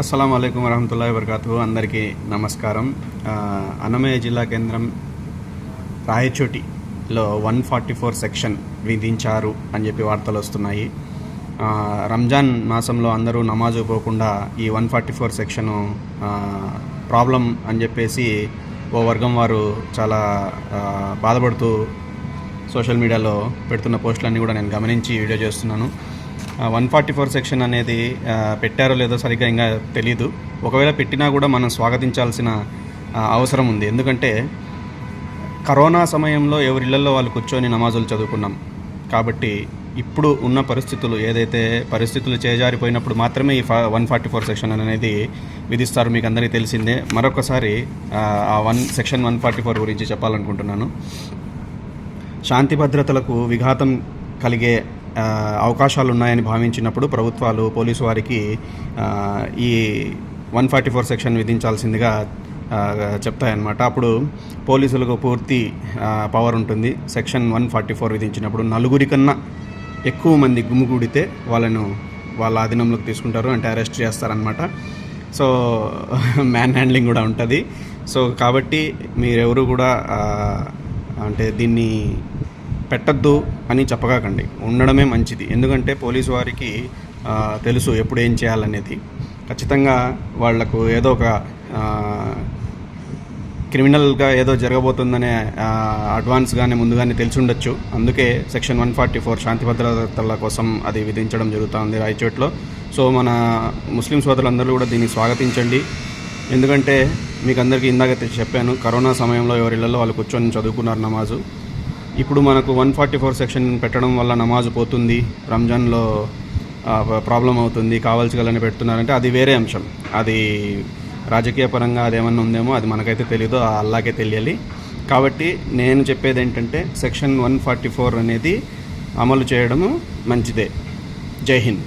అస్సలం అయికం వరహతుల్లా వరకాతు అందరికీ నమస్కారం. అన్నమయ్య జిల్లా కేంద్రం రాయచోటిలో వన్ ఫార్టీ ఫోర్ సెక్షన్ విధించారు అని చెప్పి వార్తలు వస్తున్నాయి. రంజాన్ మాసంలో అందరూ నమాజు పోకుండా ఈ one forty four section problem అని చెప్పేసి ఓ వర్గం వారు చాలా బాధపడుతూ సోషల్ మీడియాలో పెడుతున్న పోస్టులన్నీ కూడా నేను గమనించి వీడియో చేస్తున్నాను. వన్ ఫార్టీ ఫోర్ సెక్షన్ అనేది పెట్టారో లేదో సరిగ్గా ఇంకా తెలీదు. ఒకవేళ పెట్టినా కూడా మనం స్వాగతించాల్సిన అవసరం ఉంది. ఎందుకంటే కరోనా సమయంలో ఎవరిళ్ళలో వాళ్ళు కూర్చొని నమాజులు చదువుకున్నాం. కాబట్టి ఇప్పుడు ఉన్న పరిస్థితులు ఏదైతే పరిస్థితులు చేజారిపోయినప్పుడు మాత్రమే ఈ ఫా వన్ ఫార్టీ ఫోర్ సెక్షన్ అనేది విధిస్తారు. మీకు అందరికీ తెలిసిందే. మరొకసారి ఆ, one section one forty four గురించి చెప్పాలనుకుంటున్నాను. శాంతి భద్రతలకు విఘాతం కలిగే అవకాశాలు ఉన్నాయని భావించినప్పుడు ప్రభుత్వాలు పోలీసు వారికి ఈ వన్ ఫార్టీ ఫోర్ సెక్షన్ విధించాల్సిందిగా చెప్తాయన్నమాట. అప్పుడు పోలీసులకు పూర్తి పవర్ ఉంటుంది. సెక్షన్ వన్ ఫార్టీ ఫోర్ విధించినప్పుడు నలుగురి కన్నా ఎక్కువ మంది గుమిగూడితే వాళ్ళను వాళ్ళ ఆధీనంలోకి తీసుకుంటారు అంటే అరెస్ట్ చేస్తారనమాట సో మ్యాన్ హ్యాండ్లింగ్ కూడా ఉంటుంది. సో కాబట్టి మీరెవరు కూడా అంటే దీన్ని పెట్టద్దు అని చెప్పగాకండి. ఉండడమే మంచిది. ఎందుకంటే పోలీసు వారికి తెలుసు ఎప్పుడు ఏం చేయాలనేది. ఖచ్చితంగా వాళ్ళకు ఏదో ఒక క్రిమినల్గా ఏదో జరగబోతుందనే అడ్వాన్స్గానే ముందుగానే తెలిసి ఉండొచ్చు అందుకే సెక్షన్ వన్ ఫార్టీ ఫోర్ శాంతి భద్రతల కోసం అది విధించడం జరుగుతుంది రాయచోట్లో. సో మన ముస్లిం సోదరులందరూ కూడా దీన్ని స్వాగతించండి. ఎందుకంటే మీకు అందరికీ ఇందాక చెప్పాను కరోనా సమయంలో ఎవరిళ్ళలో వాళ్ళు కూర్చొని చదువుకున్నారు నమాజు. ఇప్పుడు మనకు వన్ ఫార్టీ ఫోర్ సెక్షన్ పెట్టడం వల్ల నమాజ్ పోతుంది రంజాన్లో ప్రాబ్లం అవుతుంది కావాల్సిగలని పెడుతున్నారంటే అది వేరే అంశం. అది రాజకీయ పరంగా అదేమన్నా ఉందేమో అది మనకైతే తెలియదు ఆ అల్లాకే తెలియాలి. కాబట్టి నేను చెప్పేది ఏంటంటే సెక్షన్ వన్ ఫార్టీ ఫోర్ అనేది అమలు చేయడము మంచిదే. జై హింద్.